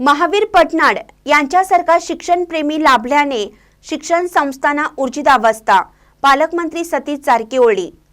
महावीर पटनाड यांच्यासारखा शिक्षणप्रेमी लाभल्याने शिक्षण संस्थांना ऊर्जितावस्था पालकमंत्री सतीश जारकिहोळी.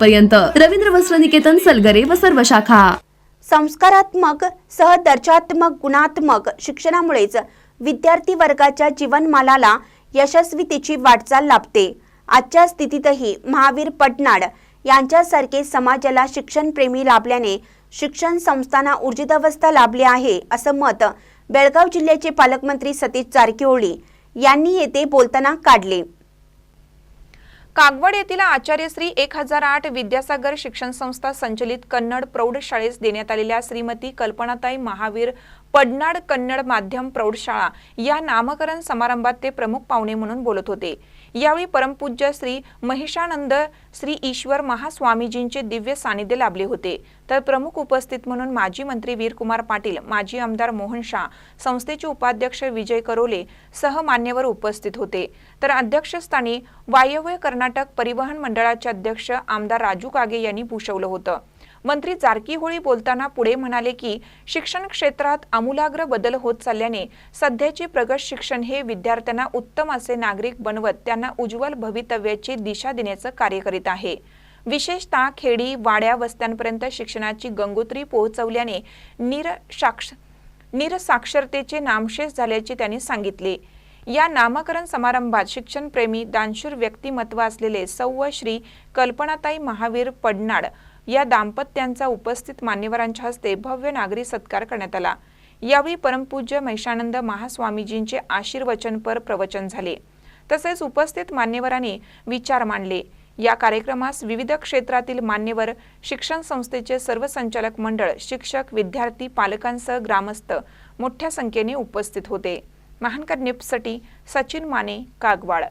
पर्यंत रवींद्र वस्त्र निकेतन सलगरे व सर्व शाखा. संस्कारात्मक सह दर्जात्मक गुणात्मक शिक्षणामुळेच विद्यार्थी वर्गाच्या जीवनमालाला यशस्वीतेची वाटचाल लाभते. आजच्या स्थितीतही महावीर पटनाड यांच्यासारखे समाजाला शिक्षणप्रेमी लाभल्याने शिक्षण संस्थांना ऊर्जितावस्था लाभली आहे असं मत बेळगाव जिल्ह्याचे पालकमंत्री सतीश जारकिहोळी यांनी येथे बोलताना काढले. कागवड येथील आचार्य श्री एक हजार आठ विद्यासागर शिक्षण संस्था संचलित कन्नड प्रौढशाळेस देण्यात आलेल्या श्रीमती कल्पनाताई महावीर पडनाड कन्नड माध्यम प्रौढशाळा या नामकरण समारंभात ते प्रमुख पाहुणे म्हणून बोलत होते. यावेळी परमपूज्य श्री महिषानंद श्री ईश्वर महास्वामीजींचे दिव्य सानिध्य लाभले होते. तर प्रमुख उपस्थित म्हणून माजी मंत्री वीरकुमार पाटील माजी आमदार मोहन शाह संस्थेचे उपाध्यक्ष विजय करोले सह मान्यवर उपस्थित होते. तर अध्यक्षस्थानी वायव्य कर्नाटक परिवहन मंडळाचे अध्यक्ष आमदार राजू कागे यांनी भूषवलं होतं. मंत्री जारकीहोळी बोलताना पुढे म्हणाले की शिक्षण क्षेत्रात आमूलाग्र बदल होत चालल्याने सध्याचे प्रगत शिक्षण हे विद्यार्थ्यांना उत्तम असे नागरिक बनवत त्यांना उज्ज्वल भवितव्याची दिशा देण्याचं कार्य करीत आहे. विशेषतः खेडी वाड्या वस्त्यांपर्यंत शिक्षणाची गंगोत्री पोहोचवल्याने निरसाक्ष निरसाक्षरतेचे नामशेष झाल्याचे त्यांनी सांगितले. या नामकरण समारंभात शिक्षणप्रेमी दानशूर व्यक्तिमत्व असलेले सौव श्री कल्पनाताई महावीर पडनाड या दाम्पत्यांचा उपस्थित मान्यवरांच्या हस्ते भव्य नागरी सत्कार करण्यात आला. यावेळी परमपूज्य महिषानंद महास्वामीजींचे आशीर्वचनपर प्रवचन झाले. तसेच उपस्थित मान्यवरांनी विचार मांडले. या कार्यक्रमास विविध क्षेत्रातील मान्यवर शिक्षण संस्थेचे सर्व संचालक मंडळ शिक्षक विद्यार्थी पालकांसह ग्रामस्थ मोठ्या संख्येने उपस्थित होते. महानकर निप्ससाठी सचिन माने कागवाड.